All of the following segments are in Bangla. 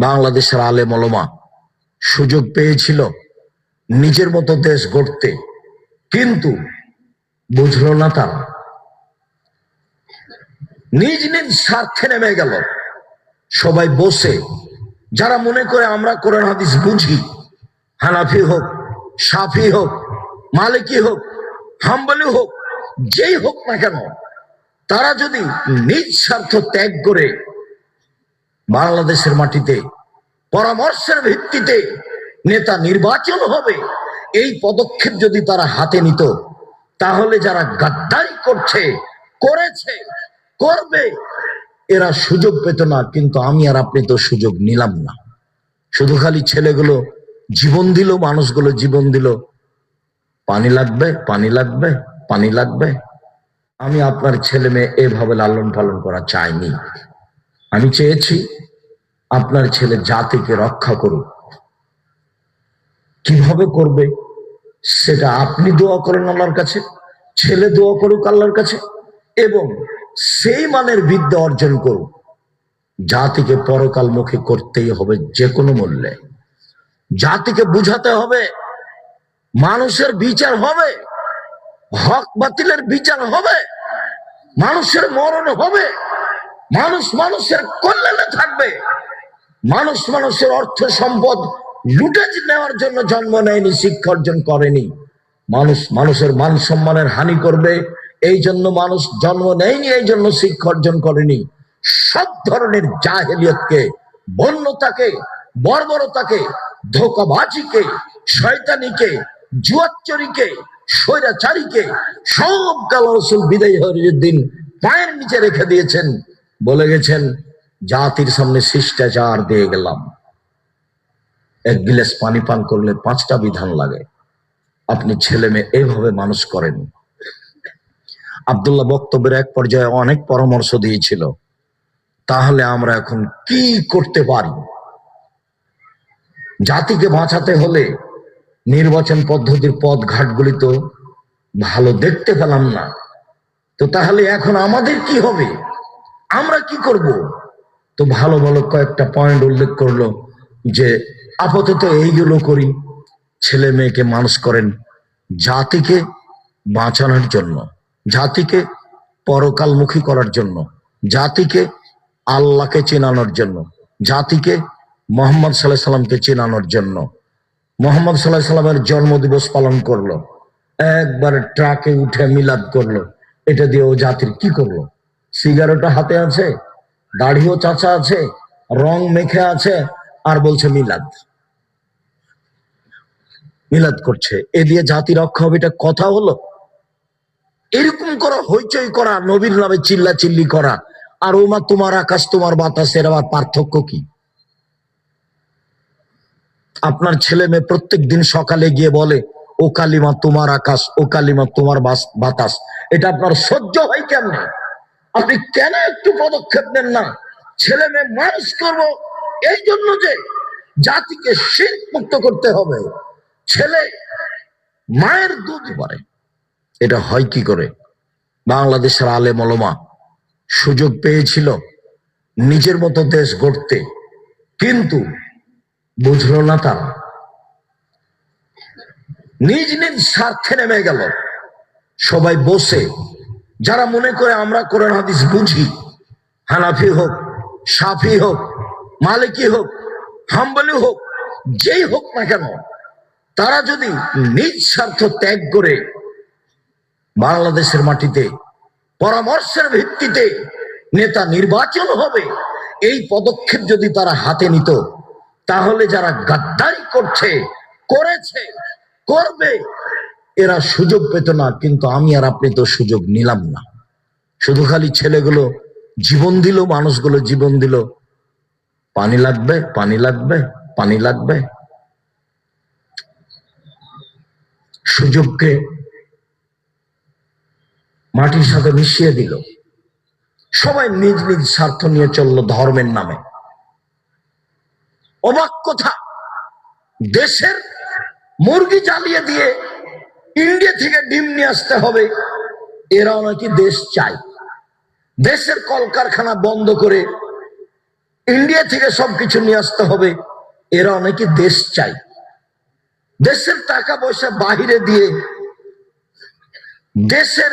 বাংলাদেশের আলে মলমা সুযোগ পেয়েছিল নিজের মতো দেশ গড়তে। কিন্তু বুঝলো না তারা। নিজ নিজ স্বার্থে নেমে গেল। সবাই বসে। যারা মনে করে আমরা কোরআন হাদিস বুঝি, হানাফি হোক, সাফি হোক, মালিকি হোক, হাম্বলি হোক, যেই হোক না কেন, তারা যদি নিজ স্বার্থ ত্যাগ করে বাংলাদেশের মাটিতে পরামর্শের ভিত্তিতে নেতা নির্বাচন হবে, এই পদক্ষেপ যদি তারা হাতে নিত, তাহলে যারা গাদ্দারি করছে, করেছে, করবে, এরা সুযোগ পেত না, কিন্তু আমি আর আপনি তো সুযোগ নিলাম না। শুধু খালি ছেলেগুলো জীবন দিল, মানুষগুলো জীবন দিল। পানি লাগবে পানি লাগবে পানি লাগবে। আমি আপনার ছেলে মেয়ে এভাবে লালন পালন করা চাইনি। আমি চেয়েছি আপনার ছেলে জাতিকে রক্ষা করুক। কীভাবে করবে, সেটা আপনি দোয়া করেন আল্লাহর কাছে, ছেলে দোয়া করুক আল্লাহর কাছে, এবং সেই মানের বিদ্যা অর্জন করুক। জাতিকে পরকাল মুখে করতেই হবে যে কোনো মূল্যে। জাতিকে বুঝাতে হবে, মানুষের বিচার হবে, হক বাতিলের বিচার হবে, মানুষের মরণ হবে, মানুষ মানুষের কল্যাণে থাকবে। মানুষ মানুষের অর্থ সম্পদ লুটে নেওয়ার জন্য জন্ম নেয়নি, শিক্ষা অর্জন করেনি। মানুষ মানুষের মান সম্মানের হানি করবে, এই জন্য মানুষ জন্ম নেয়নি, এই জন্য শিক্ষা অর্জন করেনি। সব ধরনের জাহেলিয়তকে, বন্যতাকে, বর্বরতাকে, ধোকাবাজিকে, শয়তানিকে, জুয়াচ্চরিকে, স্বৈরাচারীকে, সব কাল রসুল বিদায় হরির দিন পায়ের নিচে রেখে দিয়েছেন। বলে গেছেন জাতির সামনে শিষ্টাচার দিয়ে গেলাম। এক গিলাস পানি পান করলে পাঁচটা বিধান লাগে। আপনি ছেলে মেয়ে এইভাবে মানুষ করেন। আবদুল্লাহ বক্তব্যের এক পর্যায়ে অনেক পরামর্শ দিয়েছিল। তাহলে আমরা এখন কি করতে পারি? জাতিকে বাঁচাতে হলে নির্বাচন পদ্ধতির পথ ঘাটগুলি তো ভালো দেখতে পেলাম না। তো তাহলে এখন আমাদের কি হবে? আমরা কি করব? তো ভালো ভালো কয়েকটা পয়েন্ট উল্লেখ করল যে, আপাতত এইগুলো করি, ছেলে মেয়েকে মানুষ করেন জাতিকে বাঁচানোর জন্য, জাতিকে পরকালমুখী করার জন্য, জাতিকে আল্লাহকে চেনানোর জন্য, জাতিকে মোহাম্মদ সাল্লাহ সাল্লামকে চেনানোর জন্য। মোহাম্মদ সাল্লাহ সাল্লামের জন্মদিবস পালন করল, একবার ট্রাকে উঠে মিলাদ করল, এটা দিয়ে ও জাতির কি করল? সিগারেটটা হাতে আছে? দাড়িও চাচা আছে, রং মেখে আছে আর বলছে মিলাদ। মিলাদ করছে। এ দিয়ে জাতি রক্ষা হবে এটা কথা হলো? এরকম করা, হইচই করা, নবীর নামে চিল্লা চিল্লি করা। আর ওমা, তোমার আকাশ, তোমার বাতাসের আবার পার্থক্য কি? আপনার ছেলে মেয়ে প্রত্যেক দিন সকালে গিয়ে বলে, ও কালিমা তোমার আকাশ, ও কালিমা তোমার বাতাস। এটা আপনার সহ্য হয় কেমনে? আপনি কেন একটু পদক্ষেপ নেন না? ছেলে মেয়ে মানুষ করব। এই জন্য যে জাতিকে শীত মুক্ত করতে হবে। ছেলে মায়ের দুধ পারে এটা হয় কি করে? বাংলাদেশের আলে মলমা সুযোগ পেয়েছিল নিজের মতো দেশ গড়তে। কিন্তু বুঝলো না তারা। নিজ নিজ স্বার্থে নেমে গেল। সবাই বসে যারা মনে করে আমরা কোরআন, হাদিস বুঝি, হানাফি হোক, সাফি হোক, মালিকি হোক, হাম্বলি হোক, যেই হোক না কেন, তারা যদি নিজ স্বার্থ ত্যাগ করে বাংলাদেশের মাটিতে পরামর্শের ভিত্তিতে নেতা নির্বাচন হবে, এই পদক্ষেপ যদি তারা হাতে নিত, তাহলে যারা গাদ্দারি করছে, করেছে, করবে এরা সুযোগ পেত না, কিন্তু আমি আর আপনি তো সুযোগ নিলাম না। শুধু খালি ছেলেগুলো জীবন দিল, মানুষগুলো জীবন দিল। পানি লাগবে পানি লাগবে পানি লাগবে। সুযোগকে মাটির সাথে মিশিয়ে দিল। সবাই নিজ নিজ স্বার্থ নিয়ে চলল ধর্মের নামে। অবাক কথা, দেশের মুরগি জ্বালিয়ে দিয়ে ইন্ডিয়া থেকে ডিম নিয়ে আসতে হবে। এরাও নাকি দেশ চায়। দেশের কলকারখানা বন্ধ করে ইন্ডিয়া থেকে সবকিছু নিয়ে আসতে হবে। এরা অনেকে দেশ চাই দেশের টাকা পয়সা বাহিরে দিয়ে দেশের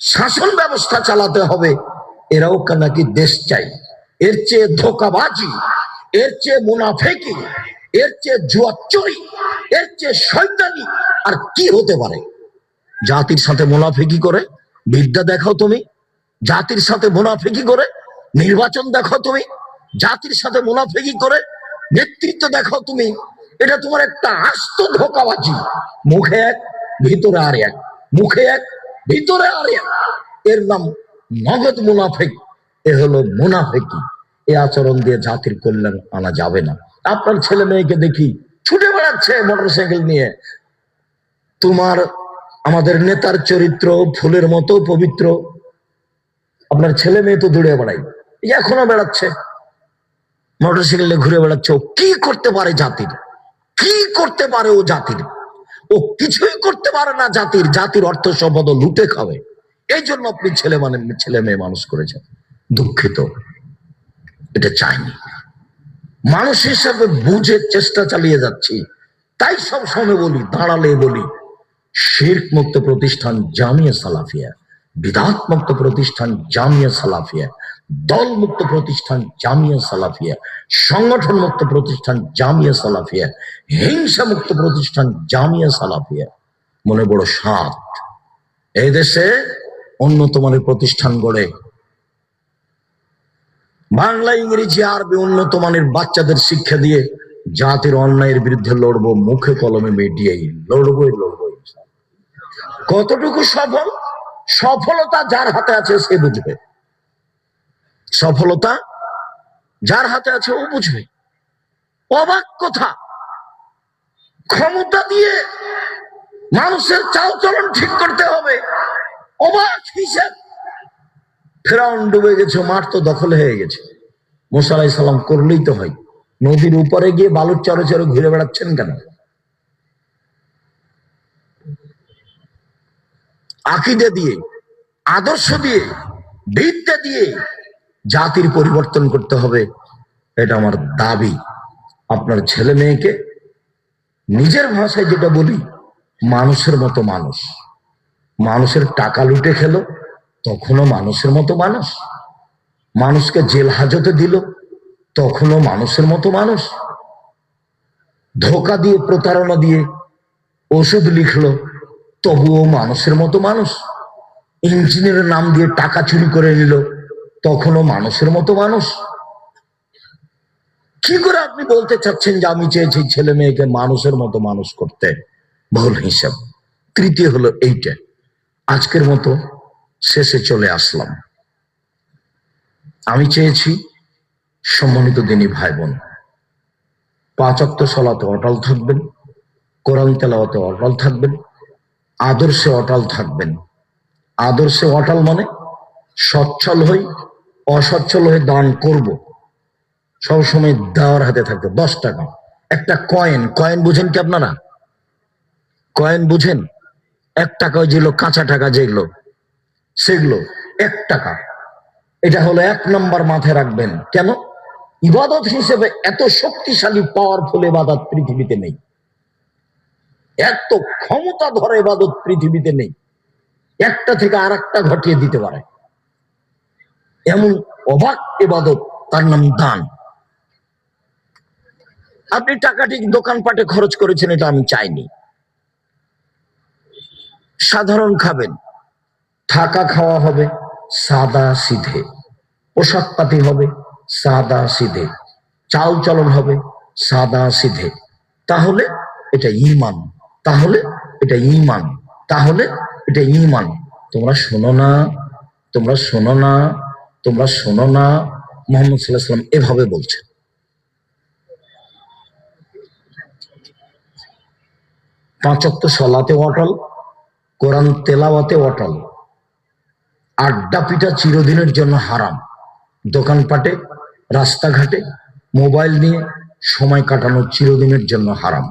শাসন ব্যবস্থা চালাতে হবে। এরাও নাকি দেশ চাই এর চেয়ে ধোকাবাজি, এর চেয়ে মুনাফেকি, এর চেয়ে জুয়াচুরি এর চেয়ে শয়তানি আর কি হতে পারে? জাতির সাথে মুনাফেকি করে বিদ্যা দেখাও তুমি। জাতির সাথে মুনাফেকি করে নির্বাচন দেখাও তুমি। জাতির সাথে মুনাফেকি করে নেতৃত্ব দেখাও তুমি। এটা তোমার একটা আস্ত ধোকাবাজি। মুখে এক, ভিতরে আর এক। মুখে এক, ভিতরে আর এক। এর নাম নগদ মুনাফেক। এ হলো মুনাফেকি। এ আচরণ দিয়ে জাতির কল্যাণ আনা যাবে না। আপনার ছেলে মেয়েকে দেখি ছুটে বেড়াচ্ছে মোটরসাইকেল নিয়ে। তোমার, আমাদের নেতার চরিত্র ফুলের মতো পবিত্র। আপনার ছেলে মেয়ে তো দৌড়ে বেড়াই এখনও বেড়াচ্ছে। মোটরসাইকেলে ঘুরে বেড়াচ্ছে। ও কি করতে পারে জাতির? কি করতে পারে ও জাতির? ও কিছুই করতে পারে না জাতির। জাতির অর্থ সম্পদ লুটে খাবে। এই জন্য আপনি ছেলে মানে ছেলে মেয়ে মানুষ করেছেন। দুঃখিত। এটা চাইনি। মানুষ হিসাবে বুঝে চেষ্টা চালিয়ে যাচ্ছি। তাই সব সময় বলি, দাঁড়ালে বলি, শির্ক মুক্ত প্রতিষ্ঠান জামিয়া সালাফিয়া, বিদাত মুক্ত প্রতিষ্ঠান জামিয়া সালাফিয়া, দল মুক্ত প্রতিষ্ঠান জামিয়া সালাফিয়া, সংগঠন মুক্ত প্রতিষ্ঠান জামিয়া সালাফিয়া, হিংসা মুক্ত প্রতিষ্ঠান জামিয়া সালাফিয়া। মনে বড় সাত এই দেশে মানের প্রতিষ্ঠান গড়ে বাংলা, ইংরেজি, আরবি উন্নত মানের বাচ্চাদের শিক্ষা দিয়ে জাতির অন্যায়ের বিরুদ্ধে লড়বো, মুখে কলমে মিডিয়াই লড়বই লড়বই। কতটুকু সফল? সফলতা যার হাতে আছে সে বুঝবে। সফলতা যার হাতে আছে ও বুঝবে। অবাক কথা। ক্ষমতা দিয়ে মানুষের চাল চলন ঠিক করতে হবে। অবাক হিসেব ফেরাউন ডুবে গেছে, মাঠ তো দখল হয়ে গেছে। মোসালাই সালাম করলেই তো হয়। নদীর উপরে গিয়ে বালুর চরে চরে ঘুরে বেড়াচ্ছেন কেন? আকিদে দিয়ে, আদর্শ দিয়ে বিদ্যা দিয়ে জাতির পরিবর্তন করতে হবে, এটা আমার দাবি। আপনার ছেলে মেয়েকে নিজের ভাষায় যেটা বলি, মানুষের মতো মানুষ। মানুষের টাকা লুটে খেলো তখনও মানুষের মতো মানুষ। মানুষকে জেল হাজতে দিল, তখনও মানুষের মতো মানুষ। ধোকা দিয়ে, প্রতারণা দিয়ে ওষুধ লিখলো, তবুও মানুষের মতো মানুষ। ইঞ্জিনিয়ারের নাম দিয়ে টাকা চুরি করে নিল, তখনও মানুষের মতো মানুষ। কি করে আপনি বলতে চাচ্ছেন যে আমি চেয়েছি ছেলে মেয়েকে মানুষের মতো মানুষ করতে? ভুল হিসাব। তৃতীয় হলো এইটা। আজকের মতো শেষে চলে আসলাম। আমি চেয়েছি সম্মানিত দিনী ভাই বোন পাঁচাত্তর সলাতে অটল থাকবেন, কোরআন তেলাওয়াতে অটল থাকবেন, আদর্শে অটল থাকবেন। আদর্শে অটল মানে সচ্ছল হই, অসচ্ছল হয়ে দান করব। সবসময় দেওয়ার হাতে থাকবে দশ টাকা। একটা কয়েন। কয়েন বুঝেন কি আপনারা? কয়েন বুঝেন? এক টাকা যেগুলো কাঁচা টাকা যেগুলো সেগুলো এক টাকা। এটা হলো এক নম্বর মাথায় রাখবেন। কেন? ইবাদত হিসেবে এত শক্তিশালী পাওয়ারফুল ইবাদত পৃথিবীতে নেই। এত ক্ষমতা ধরে ইবাদত পৃথিবীতে নেই। একটা থেকে আর একটা ঘটিয়ে দিতে পারে। এমন অবাক ইবাদত তার নাম দান। আপনি টাকাটি দোকানপাটে খরচ করেছেন, এটা আমি চাইনি। সাধারণ খাবেন। থাকা খাওয়া হবে, সাদা সিধে। পোশাক পাতি হবে, সাদা সিধে। চাল চলন হবে, সাদা সিধে। তাহলে এটা ইমান তাহলে এটা ইমান তাহলে এটা ইমান তোমরা শোনো না, তোমরা শোনো না, তোমরা শোনো না, মোহাম্মদ সাল্লাহ সাল্লাম এভাবে বলছে পাঁচক্ত সলাতে অটল কোরআন তেলাওয়াতে অটল আড্ডা পিঠা চিরদিনের জন্য হারাম। দোকানপাটে রাস্তাঘাটে মোবাইল নিয়ে সময় কাটানো চিরদিনের জন্য হারাম।